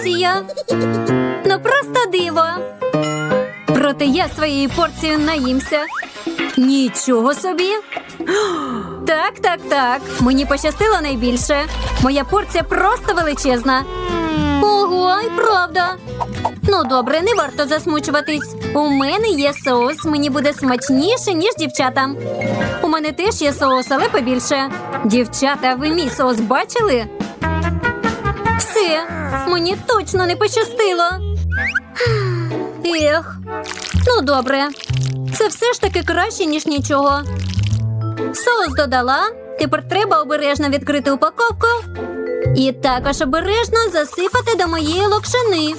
комбінація. Ну просто диво. Проте я своєю порцією наїмся. Нічого собі. Так, так, так. Мені пощастило найбільше. Моя порція просто величезна. Ого, і правда. Ну, добре, не варто засмучуватись. У мене є соус, мені буде смачніше, ніж дівчатам. У мене теж є соус, але побільше. Дівчата, ви мій соус бачили? Все, мені точно не пощастило. Ех, ну добре. Це все ж таки краще, ніж нічого. Соус додала. Тепер треба обережно відкрити упаковку. І також обережно засипати до моєї локшини.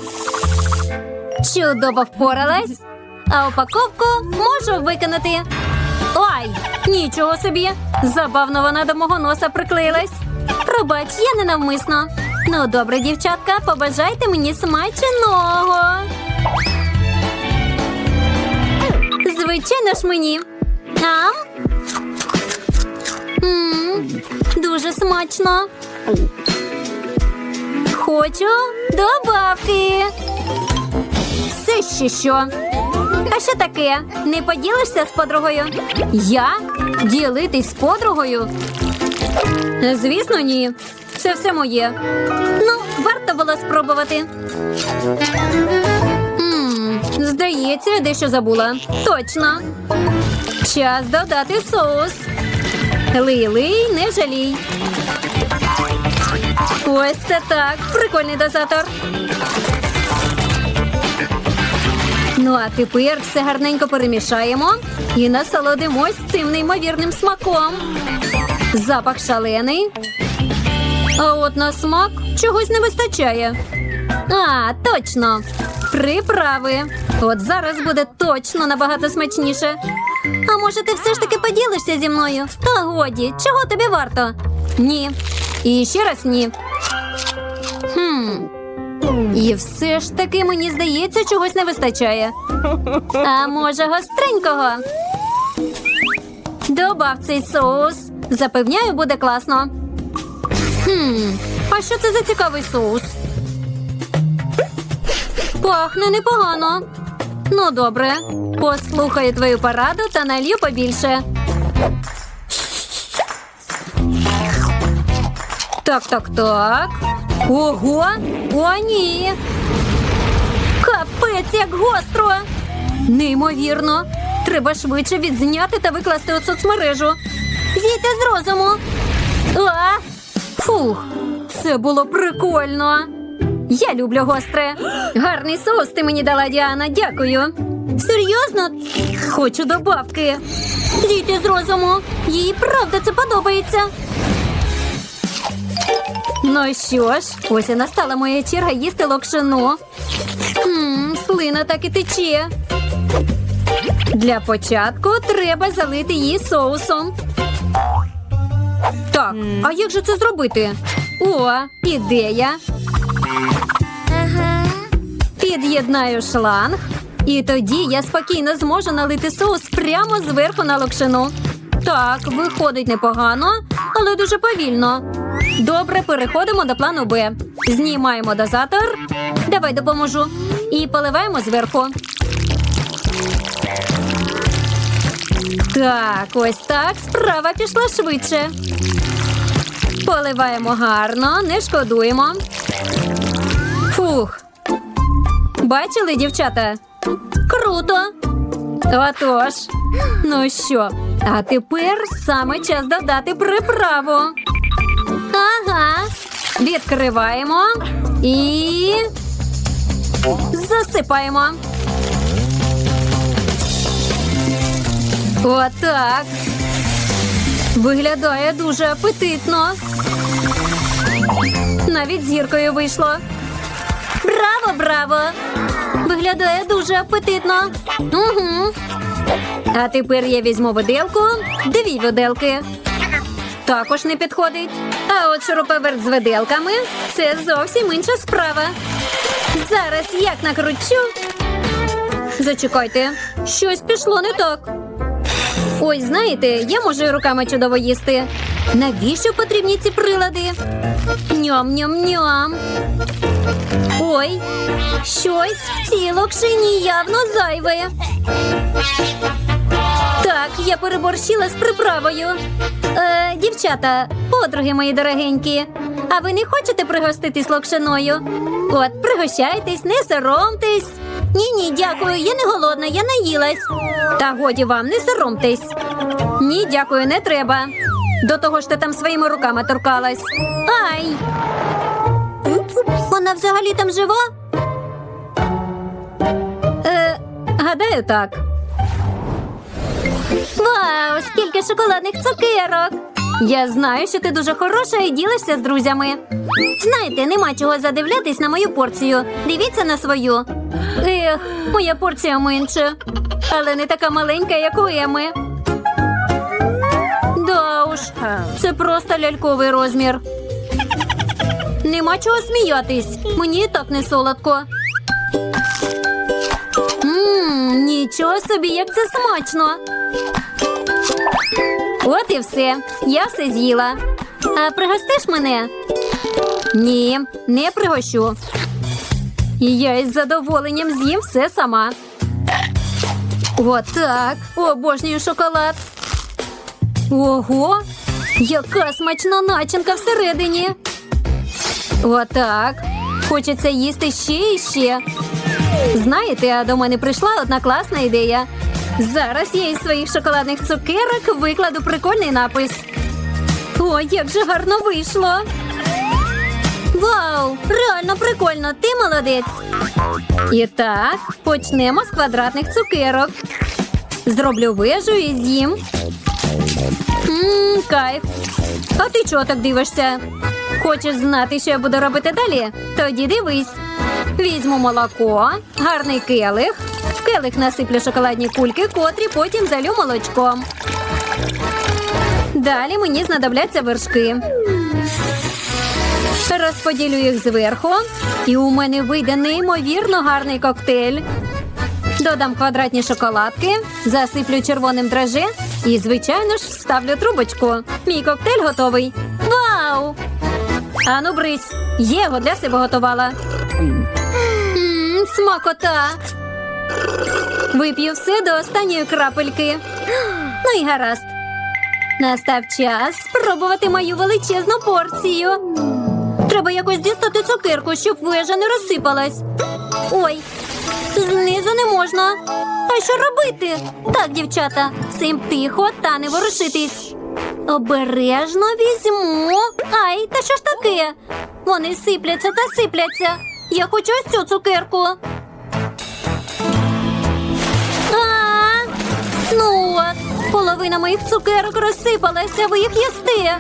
Чудово впоралась. А упаковку можу викинути. Ой, нічого собі. Забавно вона до мого носа приклеїлась. Пробач, я ненавмисно. Ну, добре, дівчатка, побажайте мені смаченого. Звичайно ж мені. Ам? М, Дуже смачно. Хочу добавки. Це ще що? А що таке? Не поділишся з подругою? Я? Ділитись з подругою? Звісно, ні. Це все моє. Ну, варто було спробувати. М, Здається, я дещо забула. Точно. Час додати соус. Лий-лий, не жалій. Ось це так. Прикольний дозатор. Ну, а тепер все гарненько перемішаємо і насолодимось цим неймовірним смаком. Запах шалений. А от на смак чогось не вистачає. А, точно. Приправи. От зараз буде точно набагато смачніше. А може, ти все ж таки поділишся зі мною? Та годі, чого тобі варто? Ні. І ще раз ні. Хм. І все ж таки мені здається, чогось не вистачає. А може, гостренького? Добав цей соус. Запевняю, буде класно. Хм, а що це за цікавий соус? Пахне непогано. Ну, добре. Послухаю твою пораду та налью побільше. Так, так, так. Ого! О, ні! Капець, як гостро! Неймовірно! Треба швидше відзняти та викласти у соцмережу. Зійте з розуму. А! Фух, це було прикольно. Я люблю гостре. Гарний соус ти мені дала, Діана. Дякую. Серйозно? Хочу добавки. Зійте з розуму. Їй правда це подобається. Ну що ж, ось і настала моя черга їсти локшину. Ммм, слина так і тече. Для початку треба залити її соусом. Так, а як же це зробити? О, ідея. Під'єднаю шланг, і тоді я спокійно зможу налити соус прямо зверху на локшину. Так, виходить непогано, але дуже повільно. Добре, переходимо до плану Б. Знімаємо дозатор. Давай допоможу. І поливаємо зверху. Так, ось так. Справа пішла швидше. Поливаємо гарно, не шкодуємо. Фух. Бачили, дівчата? Круто. Отож. Ну що, а тепер саме час додати приправу. Ага. Відкриваємо і засипаємо. Отак. Виглядає дуже апетитно. Навіть зіркою вийшло. Браво, браво! Виглядає дуже апетитно. Угу. А тепер я візьму виделку, дві виделки. Також не підходить. А от шуруповерт з виделками це зовсім інша справа. Зараз як накручу. Зачекайте, щось пішло не так. Ой, знаєте, я можу руками чудово їсти. Навіщо потрібні ці прилади? Ням-ням-ням. Ой, щось в цій локшині явно зайве. Так, я переборщила з приправою. Е, дівчата, подруги мої дорогенькі. А ви не хочете пригоститись локшиною? От, пригощайтесь, не соромтесь. Ні, ні, дякую, я не голодна, я наїлась. Та годі вам, не соромтесь. Ні, дякую, не треба. До того ж ти там своїми руками торкалась. Ай! Вона взагалі там жива? Е, гадаю, так. Вау, скільки шоколадних цукерок! Я знаю, що ти дуже хороша і ділишся з друзями. Знаєте, нема чого задивлятись на мою порцію. Дивіться на свою. Ех, моя порція менше, але не така маленька, як у Еми. Да уж, це просто ляльковий розмір. Нема чого сміятись. Мені так не солодко. Ммм, нічого собі, як це смачно. От і все. Я все з'їла. А пригостиш мене? Ні, не пригощу. І я із задоволенням з'їм все сама. Отак. Обожнюю шоколад. Ого! Яка смачна начинка всередині. Отак. Хочеться їсти ще і ще. Знаєте, а до мене прийшла одна класна ідея. Зараз я із своїх шоколадних цукерок викладу прикольний напис. Ой, як же гарно вийшло. Вау! Реально прикольно, ти молодець. І так, почнемо з квадратних цукерок. Зроблю вежу і з'їм. Ммм, кайф. А ти чого так дивишся? Хочеш знати, що я буду робити далі? Тоді дивись. Візьму молоко, гарний келих. В келих насиплю шоколадні кульки, котрі потім залю молочком. Далі мені знадобляться вершки. Розподілю їх зверху, і у мене вийде неймовірно гарний коктейль. Додам квадратні шоколадки, засиплю червоним драже і, звичайно ж, вставлю трубочку. Мій коктейль готовий. Вау! Ану, брись, я його для себе готувала. Ммм, смакота. Вип'ю все до останньої крапельки. Ну і гаразд. Настав час спробувати мою величезну порцію. Якось дістати цукерку, щоб вежа не розсипалась. Ой, знизу не можна. А що робити? Так, дівчата, цим тихо та не ворушитись. Обережно візьму. Ай, та що ж таке? Вони сипляться та сипляться. Я хочу ось цю цукерку. А, ну половина моїх цукерок розсипалася, ви їх їсте.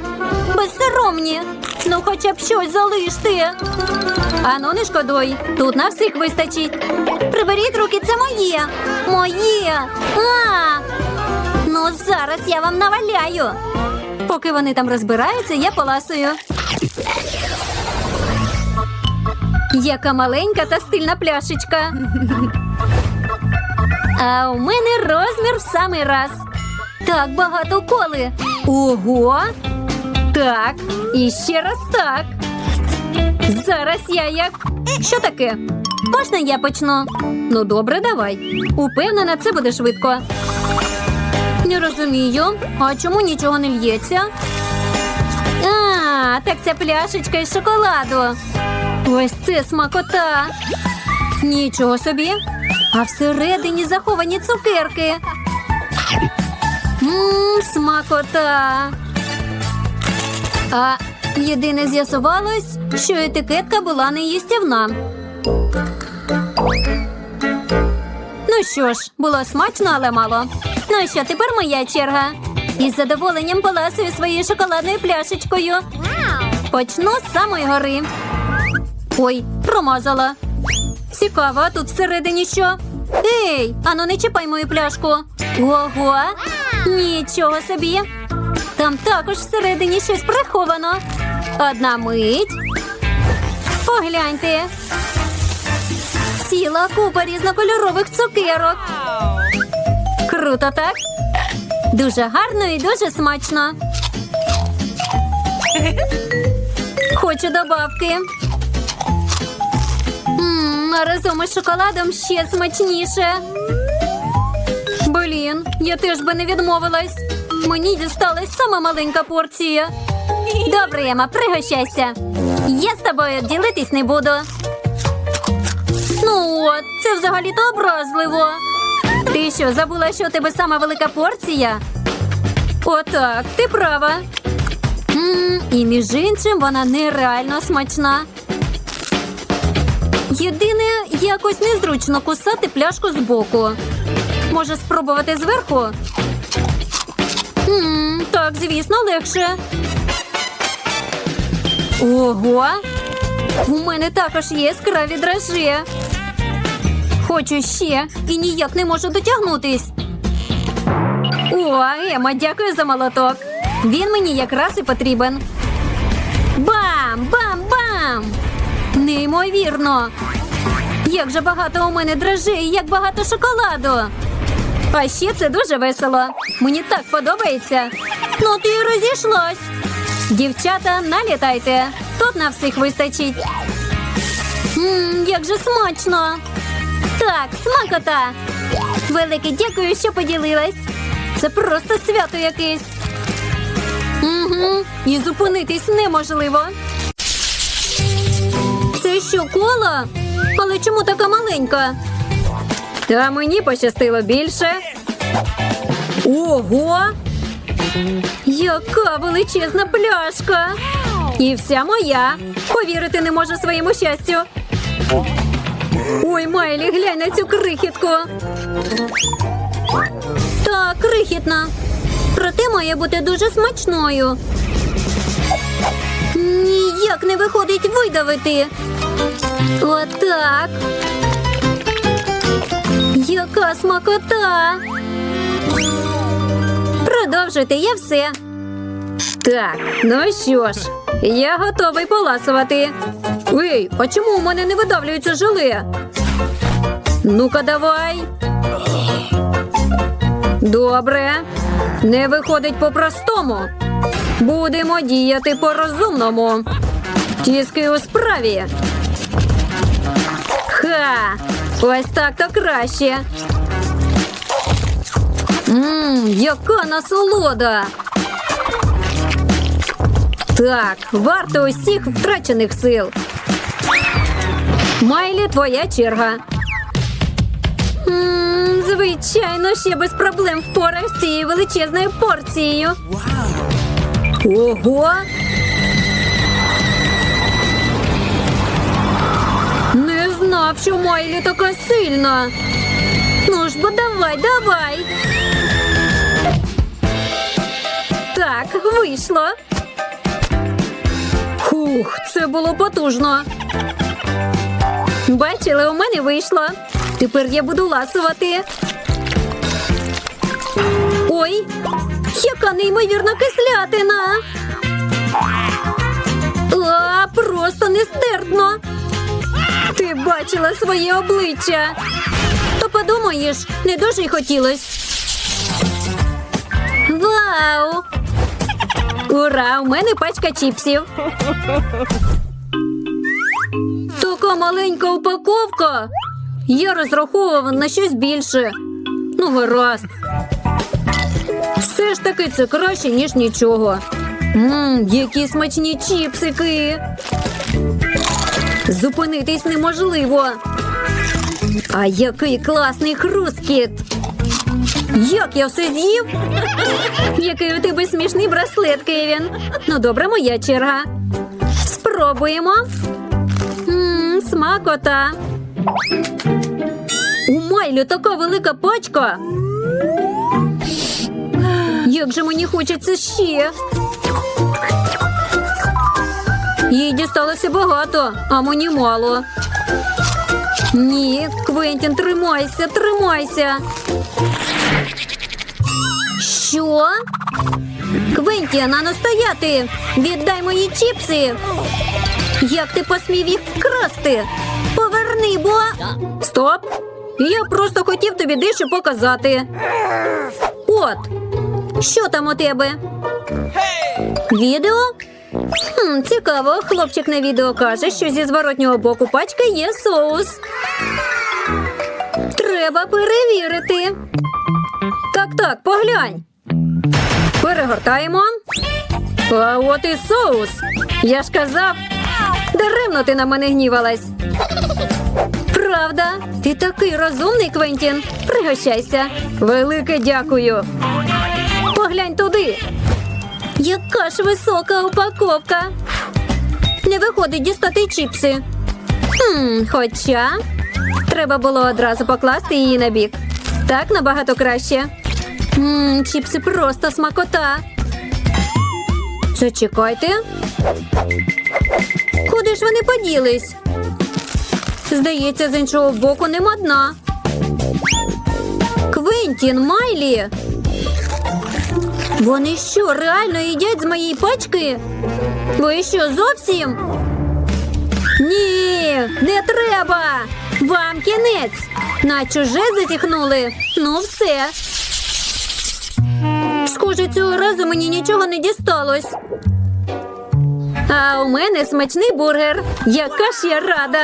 Безсоромні. Ну, хоча б щось залиште. Ану, не шкодуй. Тут на всіх вистачить. Приберіть руки, це моє. Моє. А! Ну, зараз я вам наваляю. Поки вони там розбираються, я поласую. Яка маленька та стильна пляшечка. А у мене розмір в самий раз. Так багато коли. Ого! Так, і ще раз так. Зараз я як. Що таке? Можна я почну? Ну, добре, давай. Упевнена, це буде швидко. Не розумію. А чому нічого не л'ється? А, так це пляшечка із шоколаду. Ось це смакота. Нічого собі. А всередині заховані цукерки. Ммм, смакота. А єдине з'ясувалось, що етикетка була не їстівна. Ну що ж, було смачно, але мало. Ну і що, тепер моя черга. Із задоволенням поласую своєю шоколадною пляшечкою. Почну з самої гори. Ой, промазала. Цікаво, тут всередині що? Ей, ану не чіпай мою пляшку. Ого, нічого собі. Там також всередині щось приховано. Одна мить. Погляньте. Ціла купа різнокольорових цукерок. Круто, так? Дуже гарно і дуже смачно. Хочу добавки. М, а разом із шоколадом ще смачніше. Блін, я теж би не відмовилась. Мені дісталась сама маленька порція. Добре, Ема, пригощайся. Я з тобою ділитись не буду. Ну от, це взагалі-то образливо. Ти що, забула, що у тебе сама велика порція? Отак, ти права. м і між іншим вона нереально смачна. Єдине, якось незручно кусати пляшку збоку. Може спробувати зверху? М так, звісно, легше. Ого! У мене також є яскраві дрожжі. Хочу ще і ніяк не можу дотягнутись. О, Ема, дякую за молоток. Він мені якраз і потрібен. Бам! Бам! Бам! Неймовірно! Як же багато у мене дрожжей, як багато шоколаду. А ще це дуже весело. Мені так подобається. Ну ти й розійшлась. Дівчата, налітайте. Тут на всіх вистачить. Мм, як же смачно. Так, смакота. Велике дякую, що поділилась. Це просто свято якесь. Угу. І зупинитись неможливо. Це що, кола? Але чому така маленька? Та мені пощастило більше. Ого! Яка величезна пляшка! І вся моя. Повірити не можу своєму щастю. Ой, Майлі, глянь на цю крихітку. Так, крихітна. Проте має бути дуже смачною. Ніяк не виходить видавити. Отак. Яка смакота. Продовжуйте, я все. Так, ну що ж, я готовий поласувати. Ей, а чому у мене не видавлюється желе? Ну-ка, давай. Добре. Не виходить по-простому. Будемо діяти по-розумному. Тіски у справі. Ха! Ось так то краще. Мм, яка насолода. Так, варто усіх втрачених сил. Майлі, твоя черга. М, звичайно, ще без проблем впораюсь з цією величезною порцією. Ого! Знав, що Майлі така сильна. Ну ж бо давай, давай. Так, вийшло. Хух, це було потужно. Бачили, у мене вийшло. Тепер я буду ласувати. Ой, яка неймовірна кислятина. А, просто нестерпно. Ти бачила своє обличчя. То подумаєш, не дуже й хотілось. Вау! Ура! У мене пачка чіпсів. Така маленька упаковка. Я розраховував на щось більше. Ну, гаразд. Все ж таки це краще, ніж нічого. Мм, які смачні чіпсики. Зупинитись неможливо. А який класний хрускіт. Як я все з'їв? Який у тебе смішний браслет, Кевін. Ну, добре, моя черга. Спробуємо. Ммм, смакота. У Майлі така велика пачка. Як же мені хочеться ще. Їй дісталося багато, а мені мало. Ні, Квентін, тримайся, тримайся. Що? Квентіна, настояти! Віддай мої чіпси! Як ти посмів їх вкрасти? Поверни, бо. Стоп! Я просто хотів тобі дещо показати. От, Що там у тебе? Відео? Хм, цікаво, хлопчик на відео каже, що зі зворотнього боку пачки є соус. Треба перевірити. Так, так, поглянь. Перегортаємо. А от і соус. Я ж казав, даремно ти на мене гнівалась. Правда, ти такий розумний, Квентін. Пригощайся. Велике дякую. Поглянь туди. Яка ж висока упаковка. Не виходить дістати чіпси. Хм, хоча треба було одразу покласти її на бік. Так набагато краще. Мм, чіпси просто смакота. Зачекайте. Куди ж вони поділись? Здається, з іншого боку нема дна. Квентін, Майлі. Вони що, реально їдять з моєї пачки? Ви що, зовсім? Ні, не треба. Вам кінець. На чуже затіхнули. Ну, все. Схоже, цього разу мені нічого не дісталось. А у мене смачний бургер. Яка ж я рада.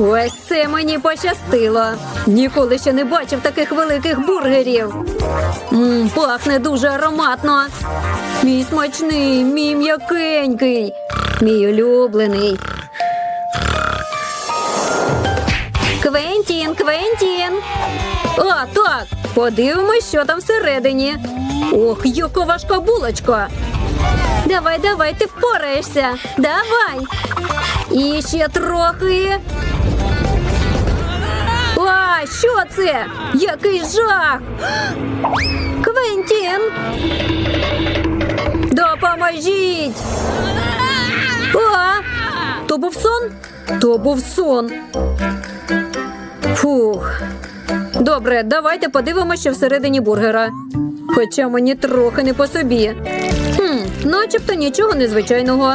Ось це мені пощастило. Ніколи ще не бачив таких великих бургерів. М, пахне дуже ароматно. Мій смачний, мій м'якенький, мій улюблений. Квентін, Квентін. А, так. Подивимось, що там всередині. Ох, яка важка булочка. Давай, давай, ти впораєшся. Давай. І ще трохи. Що це? Який жах! Квентін! Допоможіть! А, то був сон? То був сон. Фух. Добре, давайте подивимося, всередині бургера. Хоча мені трохи не по собі. Хм, начебто нічого незвичайного.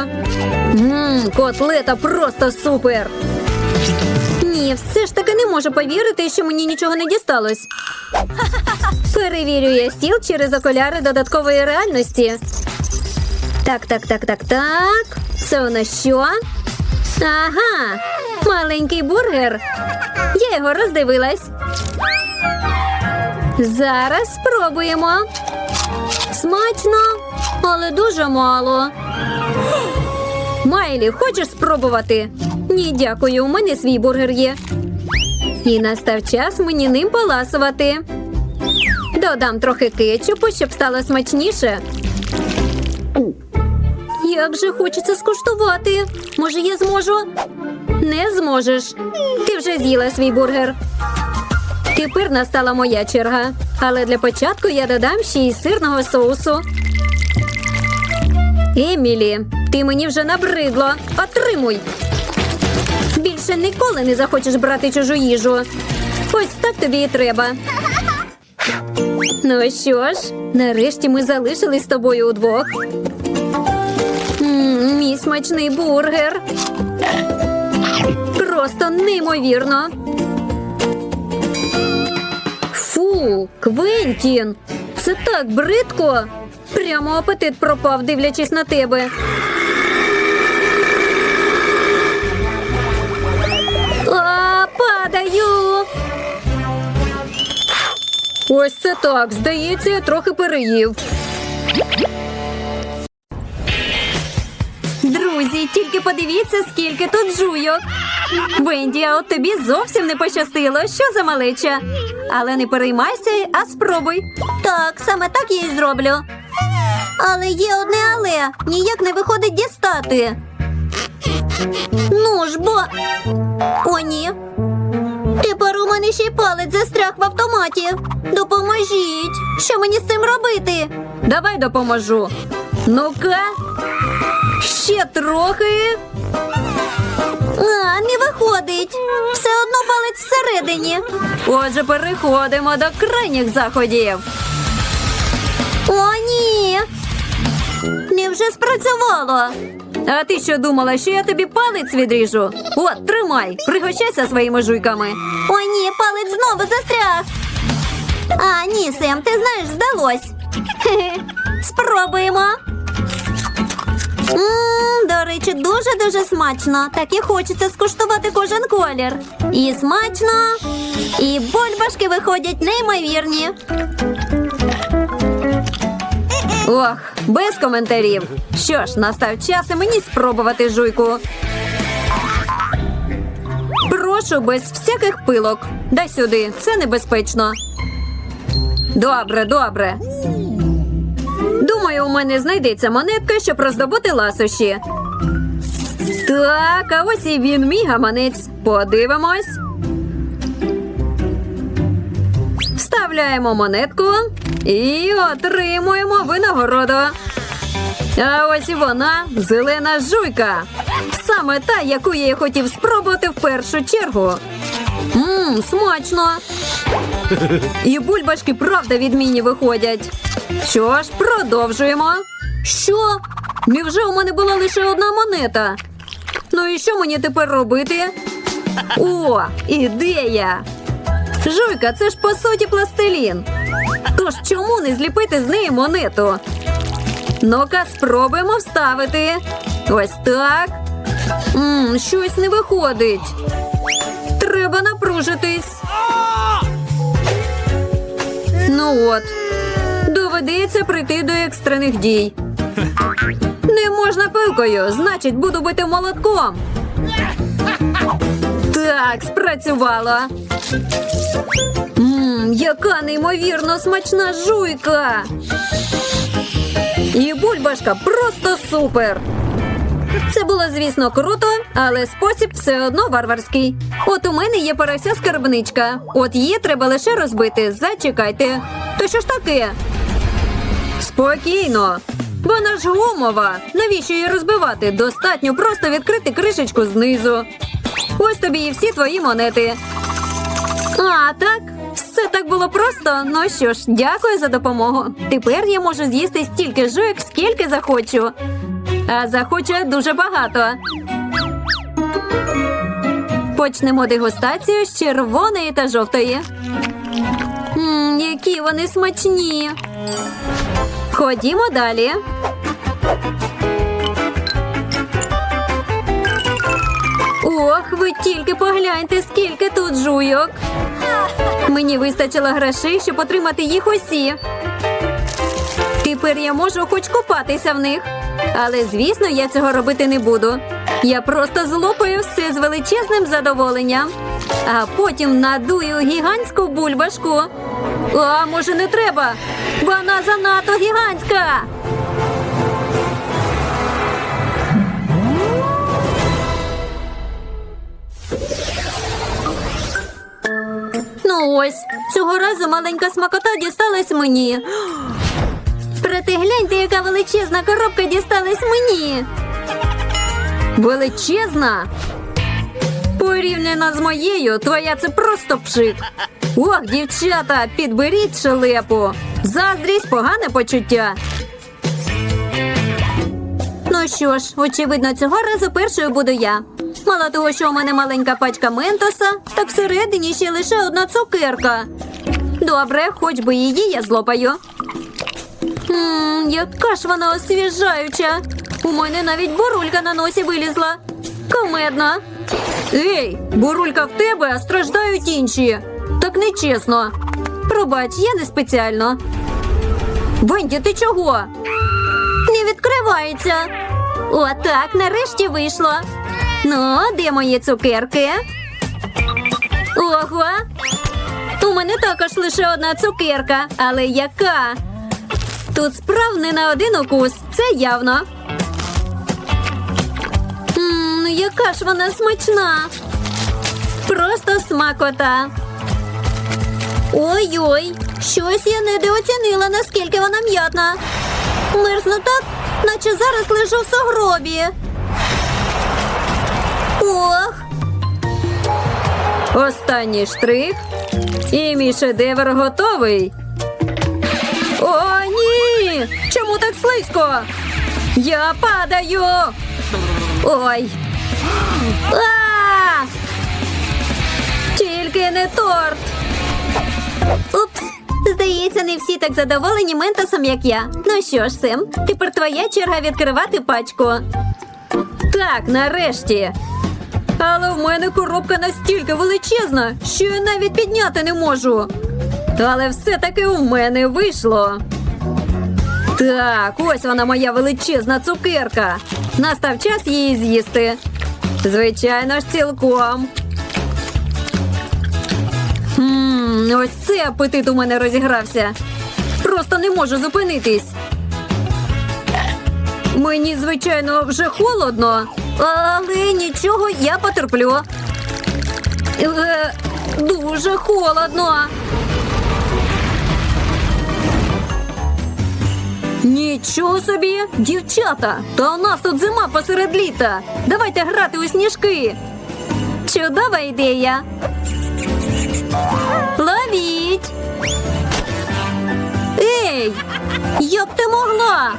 Ммм, котлета просто супер. Все ж таки не можу повірити, що мені нічого не дісталось. Перевірю я стіл через окуляри додаткової реальності. Так, так, так, так, так. Це нас що? Ага, маленький бургер. Я його роздивилась. Зараз спробуємо. Смачно, але дуже мало. Майлі, хочеш спробувати? Ні, дякую, у мене свій бургер є. І настав час мені ним поласувати. Додам трохи кетчупу, щоб стало смачніше. Як же хочеться скуштувати. Може, я зможу? Не зможеш. Ти вже з'їла свій бургер. Тепер настала моя черга. Але для початку я додам ще й сирного соусу. Емілі, ти мені вже набридло. Отримуй. Більше ніколи не захочеш брати чужу їжу. Ось так тобі і треба. Ну що ж, нарешті ми залишились з тобою удвох. Мій смачний бургер. Просто неймовірно. Фу, Квентін, це так бридко. Прямо апетит пропав, дивлячись на тебе. Ось це так. Здається, я трохи переїв. Друзі, тільки подивіться, скільки тут жуйок. Венді, а от тобі зовсім не пощастило. Що за малеча? Але не переймайся, а спробуй. Так, саме так я і зроблю. Але є одне але ніяк не виходить дістати. Ну ж бо. О, ні. Тепер у мене ще й палець застряг в автоматі. Допоможіть. Що мені з цим робити? Давай допоможу. Ну-ка. Ще трохи. А, не виходить. Все одно палець всередині. Отже, переходимо до крайніх заходів. О, ні. Невже спрацювало? А ти що думала, що я тобі палець відріжу? От, тримай, пригощайся своїми жуйками. О, ні, палець знову застряг. А, ні, Сем, ти знаєш, здалось. Спробуємо. Мм, до речі, дуже-дуже смачно. Так і хочеться скуштувати кожен колір. І смачно, і бульбашки виходять неймовірні. Ох, без коментарів. Що ж, настав час і мені спробувати жуйку. Прошу без всяких пилок. Дай сюди, це небезпечно. Добре, добре. Думаю, у мене знайдеться монетка, щоб роздобути ласощі. Так, а ось і він, мій гаманець. Подивимось. Вставляємо монетку і отримуємо винагороду. А ось і вона зелена жуйка. Саме та, яку я хотів спробувати в першу чергу. Мм, смачно. І бульбашки правда відмінні виходять. Що ж, продовжуємо. Що? Невже у мене була лише одна монета? Ну і що мені тепер робити? О, ідея! Жуйка, це ж по суті пластилін. Тож чому не зліпити з неї монету? Ну-ка, спробуємо вставити. Ось так. Мм, щось не виходить. Треба напружитись. Ну от, доведеться прийти до екстрених дій. Не можна пилкою, значить, буду бити молотком. Так, спрацювало. Мм, яка неймовірно смачна жуйка. І бульбашка просто супер. Це було, звісно, круто, але спосіб все одно варварський. От у мене є порося скарбничка. От її треба лише розбити. Зачекайте. То що ж таке? Спокійно. Вона ж гумова. Навіщо її розбивати? Достатньо просто відкрити кришечку знизу. Ось тобі і всі твої монети. А, так? Все так було просто. Ну що ж, дякую за допомогу. Тепер я можу з'їсти стільки жуйок, скільки захочу. А захочу дуже багато. Почнемо дегустацію з червоної та жовтої. Мм, які вони смачні. Ходімо далі. Ох, ви тільки погляньте, скільки тут жуйок. Мені вистачило грошей, щоб отримати їх усі. Тепер я можу хоч купатися в них. Але, звісно, я цього робити не буду. Я просто злопаю все з величезним задоволенням, а потім надую гігантську бульбашку. А може не треба? Вона занадто гігантська. Ну ось, цього разу маленька смакота дісталась мені. Проте гляньте, яка величезна коробка дісталась мені. Величезна? Порівняно з моєю, твоя це просто пшик. Ох, дівчата, підберіть шелепу. Заздрість погане почуття. Ну що ж, очевидно, цього разу першою буду я. Мало того, що у мене маленька пачка ментоса, так всередині ще лише одна цукерка. Добре, хоч би її я злопаю. Ммм, яка ж вона освіжаюча. У мене навіть бурулька на носі вилізла. Комедно. Ей, бурулька в тебе, а страждають інші. Так нечесно. Пробач, я не спеціально. Венді, ти чого? Не відкривається. Отак, нарешті вийшло. Ну, де мої цукерки? Ого. У мене також лише одна цукерка, але яка? Тут справ не на один укус, це явно. Ммм, яка ж вона смачна. Просто смакота. Ой-ой, щось я недооцінила, наскільки вона м'ятна. Мерзну так, наче зараз лежу в сугробі. Ох. Останній штрих. І мій шедевр готовий. О, ні! Чому так слизько? Я падаю. Ой. А! Тільки не торт. Упс, Здається, не всі так задоволені ментосом, як я. Ну що ж, Сем, тепер твоя черга відкривати пачку. Так, нарешті. Але в мене коробка настільки величезна, що я навіть підняти не можу. Але все-таки у мене вийшло. Так, ось вона моя величезна цукерка. Настав час її з'їсти. Звичайно ж, цілком. Ммм, ось це апетит у мене розігрався. Просто не можу зупинитись. Мені, звичайно, вже холодно, але нічого я потерплю. Е, дуже холодно. Нічого собі, дівчата! Та у нас тут зима посеред літа. Давайте грати у сніжки. Чудова ідея. Ловіть. Ей, як ти могла?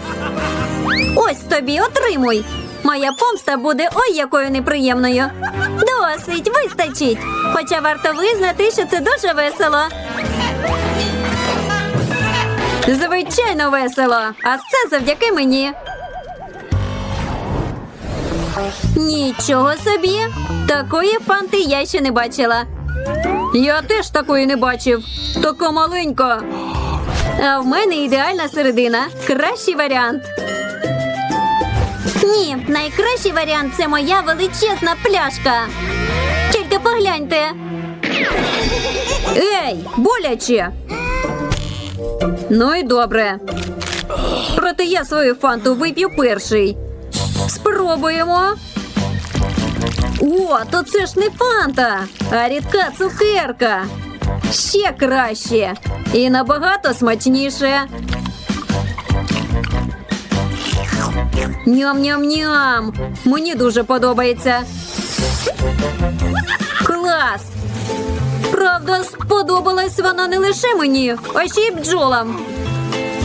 Ось тобі отримуй. Моя помста буде ой якою неприємною. Досить, вистачить. Хоча варто визнати, що це дуже весело. Звичайно, весело. А це завдяки мені. Нічого собі. Такої фанти я ще не бачила. Я теж такої не бачив. Така маленька. А в мене ідеальна середина. Кращий варіант. Ні, найкращий варіант це моя величезна пляшка. Тільки погляньте. Ей, боляче. Ну і добре. Проте я свою фанту вип'ю перший. Спробуємо. О, то це ж не фанта, а рідка цукерка. Ще краще і набагато смачніше. Ням-ням-ням. Мені дуже подобається. Клас! Правда, сподобалась вона не лише мені, а ще й бджолам.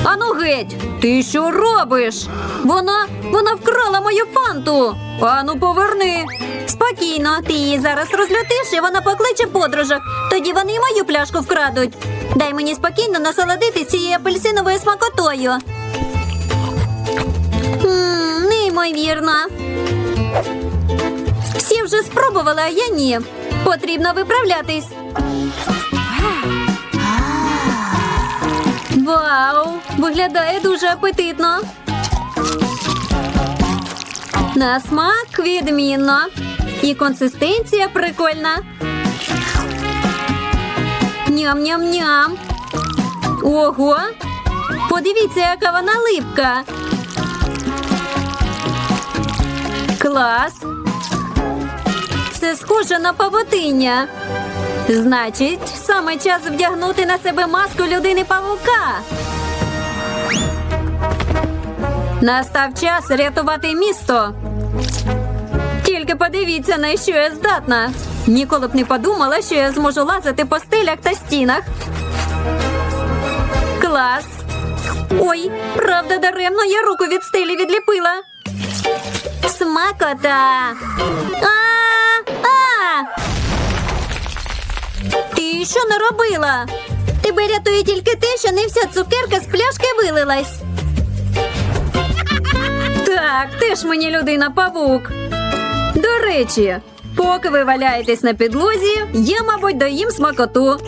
Ану геть, ти що робиш? Вона вона вкрала мою фанту. Ану, поверни. Спокійно, ти її зараз розлютиш, і вона покличе подружок. Тоді вони й мою пляшку вкрадуть. Дай мені спокійно насолодити цією апельсиновою смакотою. Неймовірно. Всі вже спробували, а я ні. Потрібно виправлятись. Вау! Виглядає дуже апетитно. На смак відмінно. І консистенція прикольна. Ням-ням-ням. Ого! Подивіться, яка вона липка. Клас. Це схоже на павутиння. Значить, саме час вдягнути на себе маску людини павука. Настав час рятувати місто. Тільки подивіться, на що я здатна. Ніколи б не подумала, що я зможу лазити по стелях та стінах. Клас. Ой, правда, даремно я руку від стелі відліпила. Смакота. А! А! Ти що наробила? Тебе рятує тільки те, що не вся цукерка з пляшки вилилась. Так, ти ж мені людина павук. До речі, поки ви валяєтесь на підлозі, я, мабуть, доїм смакоту.